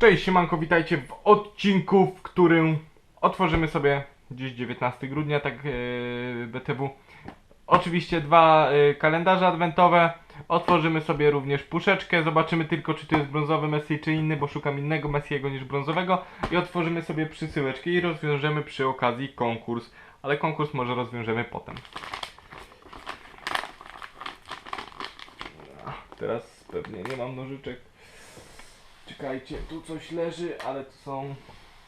Cześć, siemanko, witajcie w odcinku, w którym otworzymy sobie dziś 19 grudnia, tak yy, BTW. Oczywiście dwa yy, kalendarze adwentowe. Otworzymy sobie również puszeczkę, zobaczymy tylko czy to jest brązowy Messi czy inny, bo szukam innego Messiego niż brązowego. I otworzymy sobie przysyłeczkę i rozwiążemy przy okazji konkurs, ale konkurs może rozwiążemy potem. Teraz pewnie nie mam nożyczek. Czekajcie, tu coś leży, ale to są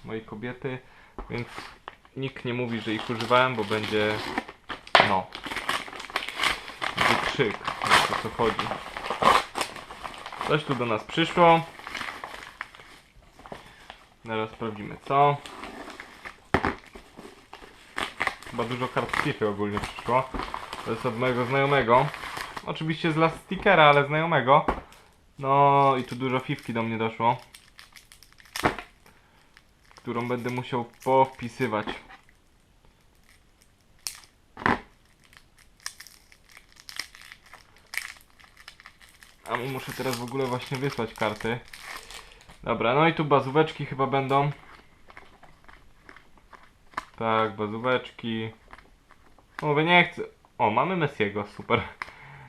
moje kobiety, więc nikt nie mówi, że ich używałem, bo będzie no będzie krzyk, o co chodzi. Coś tu do nas przyszło. Zaraz sprawdzimy co. Chyba dużo kart FIFA ogólnie przyszło. To jest od mojego znajomego. Oczywiście z last stickera, ale znajomego. No i tu dużo fifki do mnie doszło. Którą będę musiał powpisywać. A mu muszę teraz w ogóle właśnie wysłać karty. Dobra, no i tu bazóweczki chyba będą. Tak, bazóweczki. Mówię, nie chcę. O, mamy Messiego, super.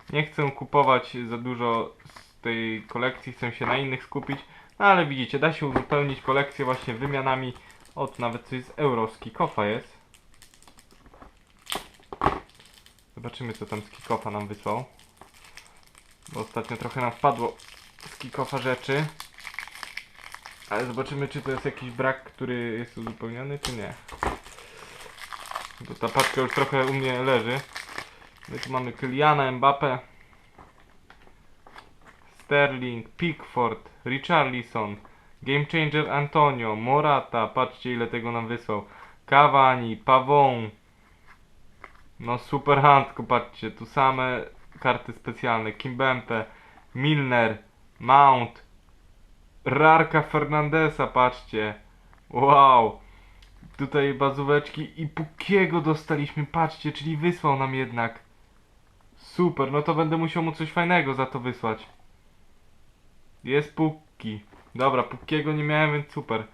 Nie chcę kupować za dużo tej kolekcji, chcę się na innych skupić. No ale widzicie, da się uzupełnić kolekcję właśnie wymianami. Od nawet coś z euro z jest. Zobaczymy co tam z Kickofa nam wysłał. Bo ostatnio trochę nam wpadło z Kickofa rzeczy. Ale zobaczymy czy to jest jakiś brak, który jest uzupełniony, czy nie. Bo ta paczka już trochę u mnie leży. My tu mamy Kyliana, Mbappe, Sterling, Pickford, Richarlison, Game Changer Antonio, Morata, patrzcie ile tego nam wysłał, Cavani, Pavon, no super handko, patrzcie, tu same karty specjalne, Kimbempe, Milner, Mount, Rarka Fernandesa, patrzcie, wow, tutaj bazóweczki i Pukiego dostaliśmy, patrzcie, czyli wysłał nam jednak. Super, no to będę musiał mu coś fajnego za to wysłać. Jest Pukki. Dobra, Pukkiego nie miałem, więc super.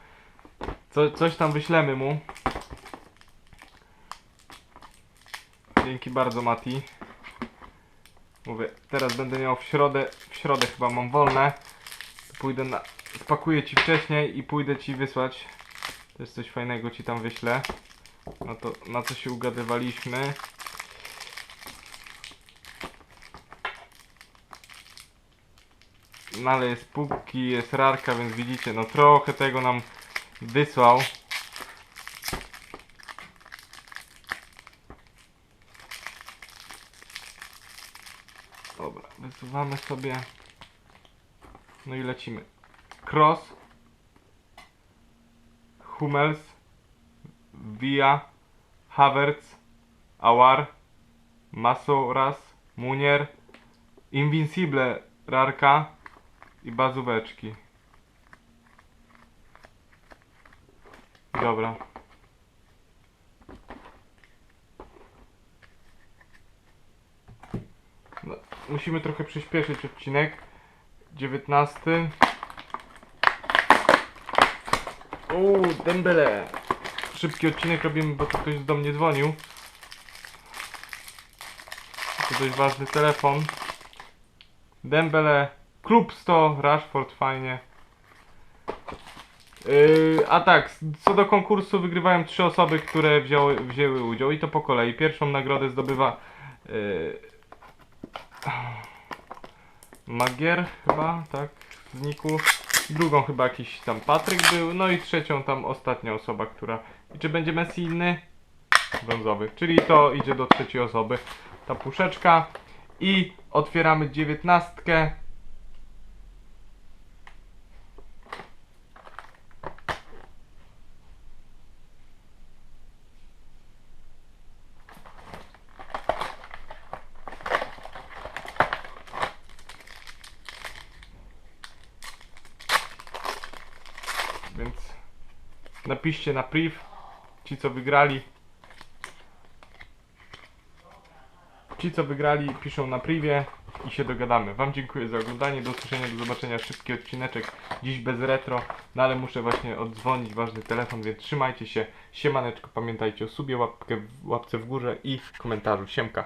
Co, coś tam wyślemy mu. Dzięki bardzo, Mati. Mówię, teraz będę miał w środę, w środę chyba mam wolne. Pójdę na, spakuję ci wcześniej i pójdę ci wysłać. Też coś fajnego ci tam wyślę. No to na co się ugadywaliśmy. No ale jest półki, jest rarka, więc widzicie, no trochę tego nam wysłał. Dobra, wysuwamy sobie. No i lecimy. Cross. Hummels. Via. Havertz. Awar. Masoras. Munier. Invincible Rarka i bazóweczki. Dobra. No, musimy trochę przyspieszyć odcinek. 19. Uuu, Dembele. Szybki odcinek robimy, bo tu ktoś do mnie dzwonił. To dość ważny telefon. Dembele, Klub 100, Rashford, fajnie. Yy, a tak, co do konkursu wygrywają trzy osoby, które wzięły, wzięły udział i to po kolei. Pierwszą nagrodę zdobywa yy, Magier chyba, tak, z Niku. Drugą chyba jakiś tam Patryk był, no i trzecią tam ostatnia osoba, która... I czy będzie Messi inny? Brązowy, czyli to idzie do trzeciej osoby ta puszeczka. I otwieramy dziewiętnastkę. Więc napiszcie na priv ci co wygrali. Ci co wygrali piszą na privie i się dogadamy. Wam dziękuję za oglądanie, do usłyszenia, do zobaczenia. Szybki odcineczek, dziś bez retro, no ale muszę właśnie oddzwonić ważny telefon, więc trzymajcie się. Siemaneczko, pamiętajcie o subie, łapkę, w- łapce w górze i komentarzu. Siemka.